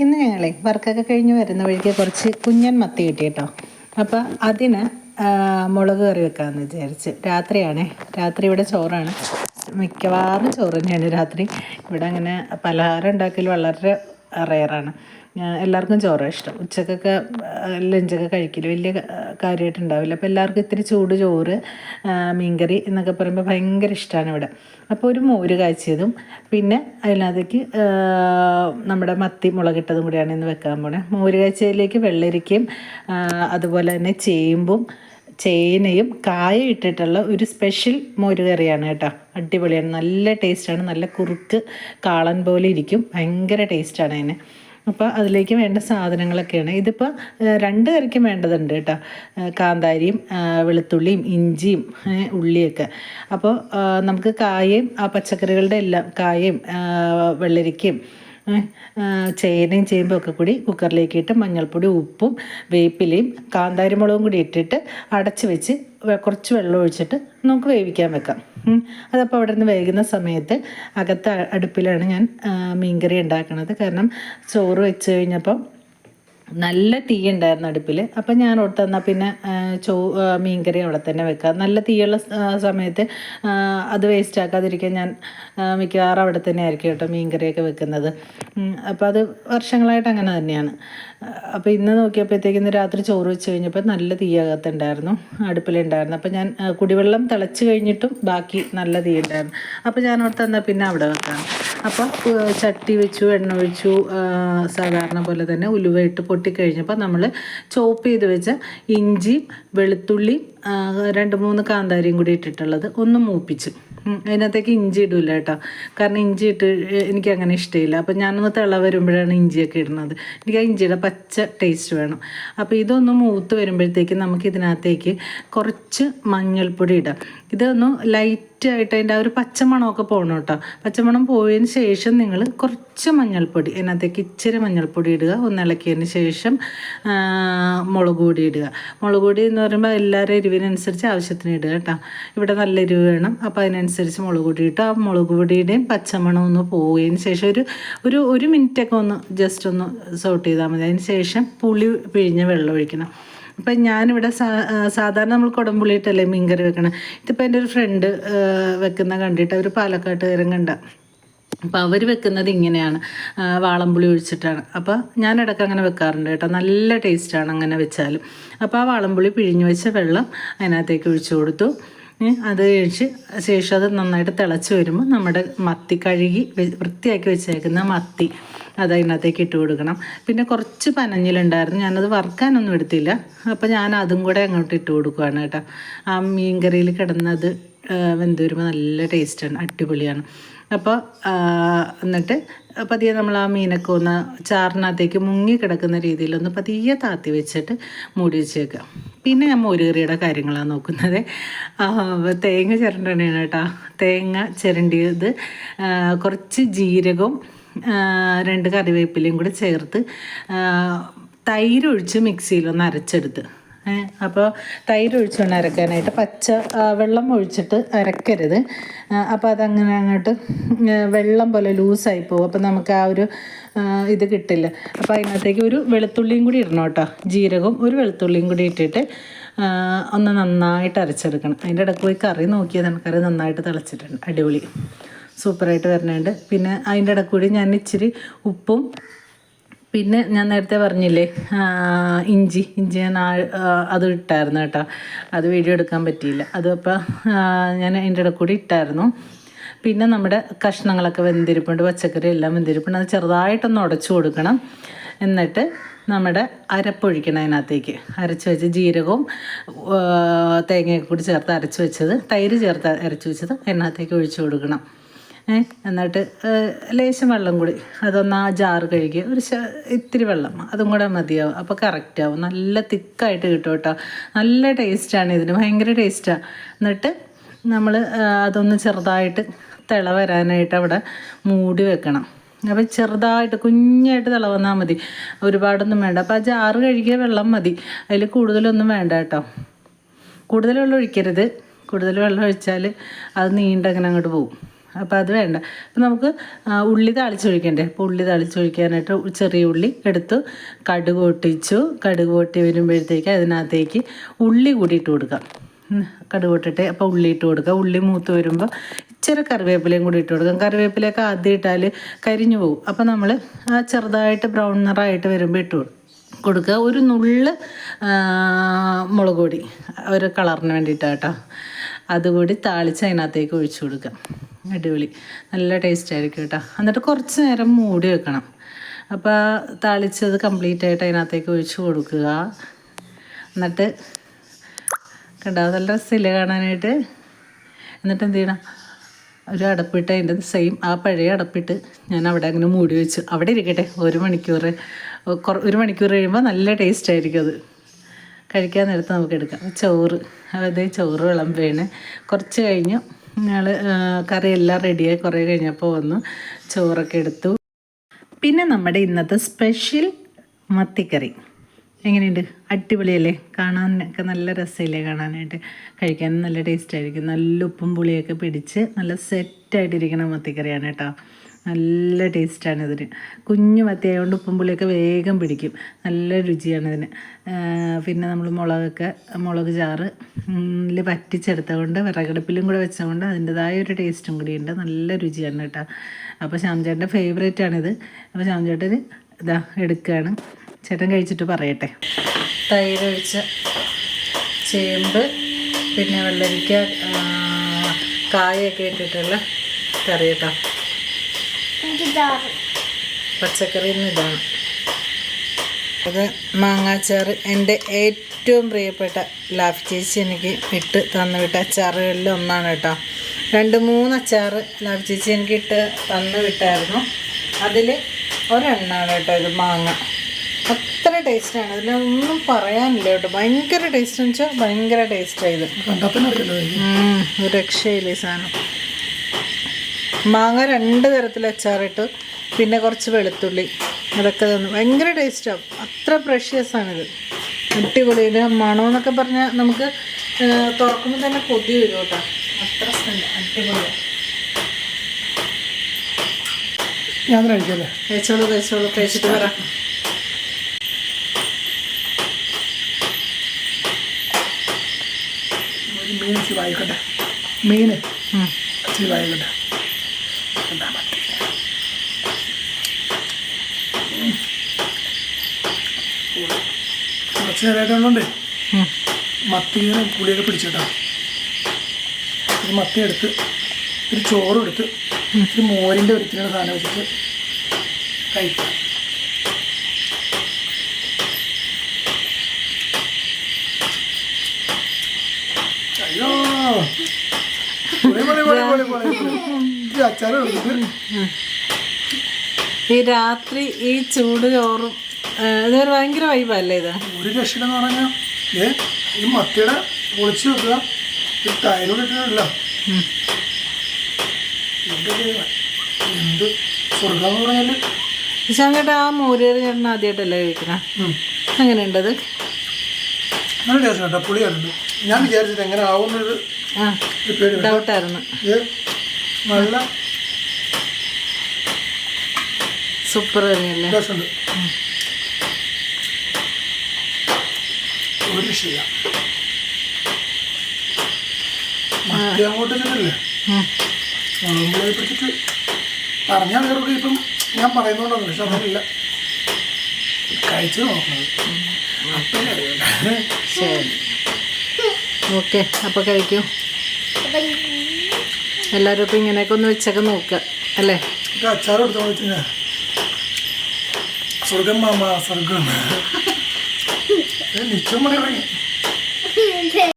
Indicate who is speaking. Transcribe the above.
Speaker 1: ഇന്ന് ഞങ്ങളെ വർക്കൊക്കെ കഴിഞ്ഞ് വരുന്ന വഴിക്ക് കുറച്ച് കുഞ്ഞൻ മത്തി കിട്ടി കേട്ടോ അപ്പോൾ അതിന് മുളക് കറി വെക്കാമെന്ന് വിചാരിച്ച്. രാത്രിയാണേ. രാത്രി ഇവിടെ ചോറാണ്. മിക്കവാറും ചോറ് തന്നെയാണ് രാത്രി. ഇവിടെ അങ്ങനെ പലഹാരം ഉണ്ടാക്കൽ വളരെ റെയറാണ്. എല്ലാവർക്കും ചോറാണ് ഇഷ്ടം. ഉച്ചക്കൊക്കെ ലഞ്ചൊക്കെ കഴിക്കൽ വലിയ കാര്യമായിട്ട് ഉണ്ടാവില്ല. അപ്പോൾ എല്ലാവർക്കും ഇത്തിരി ചൂട് ചോറ് മീൻകറി എന്നൊക്കെ പറയുമ്പോൾ ഭയങ്കര ഇഷ്ടമാണ് ഇവിടെ. അപ്പോൾ ഒരു മോര് കാച്ചിയതും. പിന്നെ അതിനകത്തേക്ക് നമ്മുടെ മത്തി മുളകിട്ടതും കൂടിയാണ് ഇന്ന് വെക്കാൻ പോണേ. മോര് കാച്ചിയതിലേക്ക് വെള്ളരിക്കയും അതുപോലെ തന്നെ ചേമ്പും ചേനയും കായ ഇട്ടിട്ടുള്ള ഒരു സ്പെഷ്യൽ മോര് കറിയാണ് കേട്ടോ. അടിപൊളിയാണ്. നല്ല ടേസ്റ്റാണ്. നല്ല കുറുക്ക് കാളൻ പോലെ ഇരിക്കും. ഭയങ്കര ടേസ്റ്റാണ് അതിന്. അപ്പോൾ അതിലേക്ക് വേണ്ട സാധനങ്ങളൊക്കെയാണ്. ഇതിപ്പോൾ രണ്ട് കറിക്കും വേണ്ടതുണ്ട് കേട്ടോ. കാന്താരിയും വെളുത്തുള്ളിയും ഇഞ്ചിയും ഉള്ളിയൊക്കെ. അപ്പോൾ നമുക്ക് കായയും ആ പച്ചക്കറികളുടെ എല്ലാം കായയും വെള്ളരിക്കയും ചേനയും ചേമ്പും ഒക്കെ കൂടി കുക്കറിലേക്ക് ഇട്ട് മഞ്ഞൾപ്പൊടി ഉപ്പും വേപ്പിലയും കാന്താരിമുളകും കൂടി ഇട്ടിട്ട് അടച്ച് വെച്ച് കുറച്ച് വെള്ളം ഒഴിച്ചിട്ട് നമുക്ക് വേവിക്കാൻ വെക്കാം. അതപ്പോൾ അവിടെ നിന്ന് വേകുന്ന സമയത്ത് അകത്ത് അടുപ്പിലാണ് ഞാൻ മീൻകറി ഉണ്ടാക്കുന്നത് കാരണം ചോറ് വെച്ച് കഴിഞ്ഞപ്പം നല്ല തീ ഉണ്ടായിരുന്നു അടുപ്പിൽ അപ്പം ഞാൻ ഓർത്ത് തന്നാൽ പിന്നെ ചോ മീൻകറി അവിടെ തന്നെ വെക്കാം. നല്ല തീയുള്ള സമയത്ത് അത് വേസ്റ്റ് ആക്കാതിരിക്കാൻ ഞാൻ മിക്കവാറും അവിടെ തന്നെ ആയിരിക്കും കേട്ടോ മീൻകറിയൊക്കെ വെക്കുന്നത്. അപ്പോൾ അത് വർഷങ്ങളായിട്ട് അങ്ങനെ തന്നെയാണ്. അപ്പോൾ ഇന്ന് നോക്കിയപ്പോഴത്തേക്ക് ഇന്ന് രാത്രി ചോറ് വെച്ച് കഴിഞ്ഞപ്പോൾ നല്ല തീ അകത്തുണ്ടായിരുന്നു അടുപ്പിലുണ്ടായിരുന്നു. അപ്പോൾ ഞാൻ കുടിവെള്ളം തിളച്ച് കഴിഞ്ഞിട്ടും ബാക്കി നല്ല തീ ഉണ്ടായിരുന്നു അപ്പോൾ ഞാൻ അവിടെ തന്നാൽ പിന്നെ അവിടെ വെക്കാം അപ്പോൾ ഏഹ്, ചട്ടി വെച്ചു എണ്ണ ഒഴിച്ചു സാധാരണ പോലെ തന്നെ ഉലുവയിട്ട് ഇട്ട് പൊട്ടിക്കഴിഞ്ഞപ്പോൾ നമ്മൾ ചോപ്പ് ചെയ്ത് വെച്ച ഇഞ്ചി വെളുത്തുള്ളി രണ്ട് മൂന്ന് കാന്താരിയും കൂടി ഇട്ടിട്ടുള്ളത് ഒന്ന് മൂപ്പിച്ച്. അതിനകത്തേക്ക് ഇഞ്ചി ഇടില്ല കേട്ടോ. കാരണം ഇഞ്ചി ഇട്ട് എനിക്ക് അങ്ങനെ ഇഷ്ടമില്ല അപ്പം ഞാനൊന്ന് തിള വരുമ്പോഴാണ് ഇഞ്ചിയൊക്കെ ഇടുന്നത്. എനിക്ക് ആ ഇഞ്ചിയുടെ പച്ച ടേസ്റ്റ് വേണം. അപ്പോൾ ഇതൊന്ന് മൂത്ത് വരുമ്പോഴത്തേക്ക് നമുക്ക് ഇതിനകത്തേക്ക് കുറച്ച് മഞ്ഞൾപ്പൊടി ഇടാം. ഇതൊന്ന് ലൈറ്റ് ആയിട്ട് അതിന്റെ ആ ഒരു പച്ചമണമൊക്കെ പോകണം കേട്ടോ. പച്ചമണം പോയതിന് ശേഷം നിങ്ങൾ കുറച്ച് മഞ്ഞൾപ്പൊടി അതിനകത്തേക്ക് ഇച്ചിരി മഞ്ഞൾപ്പൊടി ഇടുക. ഒന്നിളക്കിയതിന് ശേഷം മുളക് പൊടി ഇടുക. മുളക് പൊടി എന്ന് പറയുമ്പോൾ എല്ലാവരും എരിവിനനുസരിച്ച് ആവശ്യത്തിന് ഇടുക കേട്ടോ. ഇവിടെ നല്ല എരിവ് വേണം. അപ്പോൾ അതിനനുസരിച്ച് മുളക് പൊടി ഇട്ട്. ആ മുളക് പൊടിയുടെയും പച്ചമണം ഒന്ന് പോയതിന് ശേഷം ഒരു ഒരു ഒരു മിനിറ്റൊക്കെ ഒന്ന് ജസ്റ്റ് ഒന്ന് സോട്ട് ചെയ്താൽ മതി. അതിന് ശേഷം പുളി പിഴിഞ്ഞ് വെള്ളം ഒഴിക്കണം. അപ്പം ഞാനിവിടെ സാ സാധാരണ നമ്മൾ കുടംപുള്ളിയിട്ടല്ലേ മീൻകറി വെക്കണം. ഇതിപ്പോൾ എന്റെ ഒരു ഫ്രണ്ട് വെക്കുന്ന കണ്ടിട്ട് അവർ പാലക്കാട്ടുകാരൻ കണ്ട. അപ്പോൾ അവർ വെക്കുന്നത് ഇങ്ങനെയാണ്. വാളംപുളി ഒഴിച്ചിട്ടാണ്. അപ്പോൾ ഞാൻ ഇടയ്ക്ക് അങ്ങനെ വെക്കാറുണ്ട് കേട്ടോ. നല്ല ടേസ്റ്റാണ് അങ്ങനെ വെച്ചാലും. അപ്പോൾ ആ വാളംപുളി പിഴിഞ്ഞ് വെച്ച വെള്ളം അതിനകത്തേക്ക് ഒഴിച്ചു കൊടുത്തു. അത് കഴിച്ച് ശേഷം അത് നന്നായിട്ട് തിളച്ച് വരുമ്പോൾ നമ്മുടെ മത്തി കഴുകി വൃത്തിയാക്കി വെച്ചേക്കുന്ന മത്തി അത് അതിനകത്തേക്ക് ഇട്ട് കൊടുക്കണം. പിന്നെ കുറച്ച് പനഞ്ഞിലുണ്ടായിരുന്നു. ഞാനത് വറുക്കാനൊന്നും എടുത്തില്ല. അപ്പോൾ ഞാൻ അതും കൂടെ അങ്ങോട്ട് ഇട്ട് കൊടുക്കുകയാണ് കേട്ടോ. ആ മീൻ കറിയിൽ കിടന്നത് വെന്ത് വരുമ്പോൾ നല്ല ടേസ്റ്റാണ് അടിപൊളിയാണ്. അപ്പോൾ എന്നിട്ട് പതിയെ നമ്മൾ ആ മീനൊക്കെ ഒന്ന് ചാറിനകത്തേക്ക് മുങ്ങി കിടക്കുന്ന രീതിയിലൊന്ന് പതിയെ താത്തി വെച്ചിട്ട് മൂടി വെച്ചേക്കുക പിന്നെ ഞാൻ മോരുകറിയുടെ കാര്യങ്ങളാണ് നോക്കുന്നത്. തേങ്ങ ചിരണ്ടണയാണ് കേട്ടോ. തേങ്ങ ചിരണ്ടിയത് കുറച്ച് ജീരകവും രണ്ട് കറിവേപ്പിലയും കൂടി ചേർത്ത് തൈരൊഴിച്ച് മിക്സിയിലൊന്ന് അരച്ചെടുത്ത്. അപ്പോൾ തൈര് ഒഴിച്ചുകൊണ്ട് അരക്കാനായിട്ട്. പച്ച വെള്ളം ഒഴിച്ചിട്ട് അരക്കരുത്. അപ്പോൾ അതങ്ങനെ അങ്ങോട്ട് വെള്ളം പോലെ ലൂസായി പോകും. അപ്പോൾ നമുക്ക് ആ ഒരു ഇത് കിട്ടില്ല. അപ്പോൾ അതിനകത്തേക്ക് ഒരു വെളുത്തുള്ളിയും കൂടി ഇടണം കേട്ടോ. ജീരകവും ഒരു വെളുത്തുള്ളിയും കൂടി ഇട്ടിട്ട് ഒന്ന് നന്നായിട്ട് അരച്ചെടുക്കണം. അതിന്റെ ഇടയ്ക്ക് പോയി കറി നോക്കിയതാണ്. കറി നന്നായിട്ട് തിളച്ചിട്ടുണ്ട്. അടിപൊളി. സൂപ്പറായിട്ട് വരുന്നുണ്ട് പിന്നെ അതിന്റെ ഇടയ്ക്ക് കൂടി ഞാൻ ഇച്ചിരി ഉപ്പും പിന്നെ ഞാൻ നേരത്തെ പറഞ്ഞില്ലേ ഇഞ്ചി ഇഞ്ചി ഞാൻ അത് ഇട്ടായിരുന്നു കേട്ടോ. അത് വീഡിയോ എടുക്കാൻ പറ്റിയില്ല. അത് അപ്പോൾ ഞാൻ അതിന്റെ ഇടയിൽ കൂടി ഇട്ടായിരുന്നു. പിന്നെ നമ്മുടെ കഷ്ണങ്ങളൊക്കെ വെന്തിരിപ്പുണ്ട് പച്ചക്കറി എല്ലാം വെന്തിരിപ്പുണ്ട്. അത് ചെറുതായിട്ടൊന്ന് ഉടച്ചു കൊടുക്കണം. എന്നിട്ട് നമ്മുടെ അരപ്പൊഴിക്കണം അതിനകത്തേക്ക്. അരച്ച് വെച്ച് ജീരകവും തേങ്ങയൊക്കെ കൂടി ചേർത്ത് അരച്ച് വെച്ചത് തൈര് ചേർത്ത് അരച്ച് വെച്ചത് അതിനകത്തേക്ക് ഒഴിച്ചു കൊടുക്കണം. എന്നിട്ട് ലേശം വെള്ളം കൂടി. അതൊന്ന് ആ ജാറ് കഴുകി ഒരു ഇത്തിരി വെള്ളം അതും കൂടെ മതിയാവും. അപ്പോൾ കറക്റ്റ് ആവും. നല്ല തിക്കായിട്ട് കിട്ടും കേട്ടോ. നല്ല ടേസ്റ്റാണ് ഇതിന്. ഭയങ്കര ടേസ്റ്റാണ് എന്നിട്ട് നമ്മൾ അതൊന്ന് ചെറുതായിട്ട് തിള വരാനായിട്ട് അവിടെ മൂടി വെക്കണം. അപ്പോൾ ചെറുതായിട്ട് കുഞ്ഞായിട്ട് തിള വന്നാൽ മതി. ഒരുപാടൊന്നും വേണ്ട. അപ്പോൾ ആ ജാറ് കഴുകിയ വെള്ളം മതി. അതിൽ കൂടുതലൊന്നും വേണ്ട കേട്ടോ. കൂടുതൽ വെള്ളം ഒഴിക്കരുത്. കൂടുതൽ വെള്ളം ഒഴിച്ചാൽ അത് നീണ്ടങ്ങനെ അങ്ങോട്ട് പോകും അപ്പോൾ അത് വേണ്ട. അപ്പോൾ നമുക്ക് ഉള്ളി താളിച്ചൊഴിക്കണ്ടേ? അപ്പോൾ ഉള്ളി താളിച്ചൊഴിക്കാനായിട്ട് ചെറിയ ഉള്ളി എടുത്ത് കടുക് പൊട്ടിച്ചു. കടുക് പൊട്ടി വരുമ്പോഴത്തേക്ക് അതിനകത്തേക്ക് ഉള്ളി കൂടി ഇട്ട് കൊടുക്കാം. കടുക് പൊട്ടിട്ട് അപ്പോൾ ഉള്ളി ഇട്ട് കൊടുക്കുക ഉള്ളി മൂത്ത് വരുമ്പോൾ ഇച്ചിരി കറിവേപ്പിലയും കൂടി ഇട്ട് കൊടുക്കാം. കറിവേപ്പിലയൊക്കെ ആദ്യം ഇട്ടാൽ കരിഞ്ഞു പോകും. അപ്പോൾ നമ്മൾ ആ ചെറുതായിട്ട് ബ്രൗൺ നിറമായിട്ട് വരുമ്പോൾ ഇട്ട് കൊടുക്കും കൊടുക്കുക. ഒരു നുള്ള് മുളക് പൊടി ഒരു കളറിന് വേണ്ടിയിട്ടാണ് കേട്ടോ അതുകൂടി താളിച്ച് അതിനകത്തേക്ക് ഒഴിച്ചു കൊടുക്കുക. അടിപൊളി. നല്ല ടേസ്റ്റ് ആയിരിക്കും കേട്ടോ. എന്നിട്ട് കുറച്ച് നേരം മൂടി വെക്കണം. അപ്പോൾ താളിച്ചത് കംപ്ലീറ്റ് ആയിട്ട് അതിനകത്തേക്ക് ഒഴിച്ചു കൊടുക്കുക. എന്നിട്ട് കണ്ടോ നല്ല രസമില്ല കാണാനായിട്ട്? എന്നിട്ട് എന്ത് ചെയ്യണം? ഒരു അടപ്പിട്ട് അതിന്റെ സെയിം ആ പഴയ അടപ്പിട്ട് ഞാൻ അവിടെ അങ്ങനെ മൂടി വെച്ചു. അവിടെ ഇരിക്കട്ടെ ഒരു മണിക്കൂർ. ഒരു മണിക്കൂർ കഴിയുമ്പോൾ നല്ല ടേസ്റ്റ് ആയിരിക്കും അത്. കഴിക്കാൻ നേരത്ത് നമുക്ക് എടുക്കാം. ചോറ്. അതായത് ചോറ് വിളമ്പേണ് കുറച്ച് കഴിഞ്ഞ് ഞങ്ങൾ എല്ലാം റെഡിയായി കുറേ കഴിഞ്ഞപ്പോൾ വന്നു. ചോറൊക്കെ എടുത്തു. പിന്നെ നമ്മുടെ ഇന്നത്തെ സ്പെഷ്യൽ മത്തിക്കറി. എങ്ങനെയുണ്ട്? അടിപൊളിയല്ലേ? കാണാനൊക്കെ നല്ല രസമില്ലേ കാണാനായിട്ട്? കഴിക്കാൻ നല്ല ടേസ്റ്റ് ആയിരിക്കും. നല്ല ഉപ്പും പുളിയൊക്കെ പിടിച്ച് നല്ല സെറ്റായിട്ടിരിക്കുന്ന മത്തിക്കറിയാണ് കേട്ടോ. നല്ല ടേസ്റ്റാണ് ഇതിന്. കുഞ്ഞു മത്തിയായതുകൊണ്ട് ഉപ്പും പുളിയൊക്കെ വേഗം പിടിക്കും. നല്ല രുചിയാണ് ഇതിന്. പിന്നെ നമ്മൾ മുളകൊക്കെ മുളക് ചാറ് വറ്റിച്ചെടുത്തതുകൊണ്ട് വിറകടുപ്പിലും കൂടെ വെച്ചതുകൊണ്ട് അതിന്റെതായ ഒരു ടേസ്റ്റും കൂടിയുണ്ട് നല്ല രുചിയാണ് കേട്ടോ. അപ്പോൾ ശ്യാംചേട്ടന്റെ ഫേവറേറ്റ് ആണിത് അപ്പോൾ ശ്യാംചേട്ടൻ ഇതാ എടുക്കുകയാണ് ചേട്ടൻ കഴിച്ചിട്ട് പറയട്ടെ. തൈര് ഒഴിച്ച ചേമ്പ് പിന്നെ വെള്ളരിക്ക കായൊക്കെ ഇട്ടിട്ടുള്ള കറി കേട്ടോ. പച്ചക്കറി ഇന്ന് ഇതാണ്. അത് മാങ്ങാച്ചാറ്. എന്റെ ഏറ്റവും പ്രിയപ്പെട്ട ലാഫ് ചേച്ചി എനിക്ക് ഇട്ട് തന്നു വിട്ട അച്ചാറുകളിൽ ഒന്നാണ് കേട്ടോ. രണ്ട് മൂന്ന് അച്ചാറ് ലാഫ് ചേച്ചി എനിക്ക് ഇട്ട് തന്നു വിട്ടായിരുന്നു. അതിൽ ഒരെണ്ണമാണ് കേട്ടോ ഇത് മാങ്ങ. അത്ര ടേസ്റ്റാണ്. ഇതിലൊന്നും പറയാനില്ല കേട്ടോ. ഭയങ്കര ടേസ്റ്റ് എന്ന് വെച്ചാൽ ഭയങ്കര ടേസ്റ്റായത് ഒരു രക്ഷയില്ല ഈ സാധനം. മാങ്ങ രണ്ട് തരത്തിൽ അച്ചാറിട്ട് പിന്നെ കുറച്ച് വെളുത്തുള്ളി. അതൊക്കെ തന്നു. ഭയങ്കര ടേസ്റ്റാവും അത്ര പ്രഷ്യസാണിത് അടിപൊളി. ഇത് മണമെന്നൊക്കെ പറഞ്ഞാൽ നമുക്ക് തുറക്കുമ്പോൾ തന്നെ കൊതി വരും കേട്ടോ. അത്ര അടിപൊളിയാണ്
Speaker 2: ഞാൻ കഴിക്കല്ലേ
Speaker 1: കഴിച്ചോളൂ കഴിച്ചോളൂ. കഴിച്ചിട്ട് പറ.
Speaker 2: മീൻ ഇച്ചിരി വായിക്കട്ടെ. മീൻ. ഇച്ചിരി വായിക്കട്ടെ. എന്താ മതി. കുറച്ച് നേരമായിട്ടുണ്ട്
Speaker 1: ഉം.
Speaker 2: മത്തി ഇങ്ങനെ പുളിയൊക്കെ പിടിച്ചിട്ടാ. ഒരു മത്തി എടുത്ത് ഒരു ചോറും എടുത്ത് ഒരു മോരിന്റെ ഒരുത്തിനുള്ള സാധനം വെച്ചിട്ട് കഴിക്കാം അയ്യോ. പൊളി, പൊളി, പൊളി, പൊളി, പൊളി, ഈ അച്ചാറ്
Speaker 1: ഈ രാത്രി ഈ ചൂട് ചോറും ഇതൊരു ഭയങ്കര വൈബല്ലേ ഇത്?
Speaker 2: ഒരു രക്ഷയിലെന്ന് പറഞ്ഞാൽ ഏ ഈ മത്തിയുടെ പൊളിച്ച് വെക്കുക. ഈ തൈരോട് ഇട്ടിട്ടില്ല. എന്ത് ദൈവം. എന്ത് സ്വർഗം എന്ന്
Speaker 1: ചേട്ടാ ആ മോരേറി ചേട്ടൻ ആദ്യമായിട്ടല്ലേ കഴിക്കണേ? ഉണ്ടത്
Speaker 2: നല്ല ടേസ്റ്റ് കേട്ടോ ഞാൻ വിചാരിച്ചത് എങ്ങനെ ആവുന്നൊരു
Speaker 1: ഡൗട്ടായിരുന്നു
Speaker 2: നല്ല
Speaker 1: സൂപ്പർ തന്നെയല്ലേ?
Speaker 2: ടേസ്റ്റ് ഒരു രക്ഷയില്ല. മത്തി അങ്ങോട്ട് ചെന്നില്ലേ. നമ്മളെ പിടിച്ചിട്ട് പറഞ്ഞാൽ വേറൊക്കെ ഇപ്പം ഞാൻ പറയുന്നോണ്ടൊന്നും പക്ഷെ അതല്ല കഴിച്ചു നോക്കുന്നത്
Speaker 1: ശരി. ഓക്കെ അപ്പോൾ കഴിക്കൂ. എല്ലാവരും ഇപ്പം ഇങ്ങനെയൊക്കെ ഒന്ന് വെച്ചൊക്കെ നോക്കുക അല്ലേ?
Speaker 2: അച്ചാർ സ്വർഗം മാമ സ്വർഗം നിശ്ചയം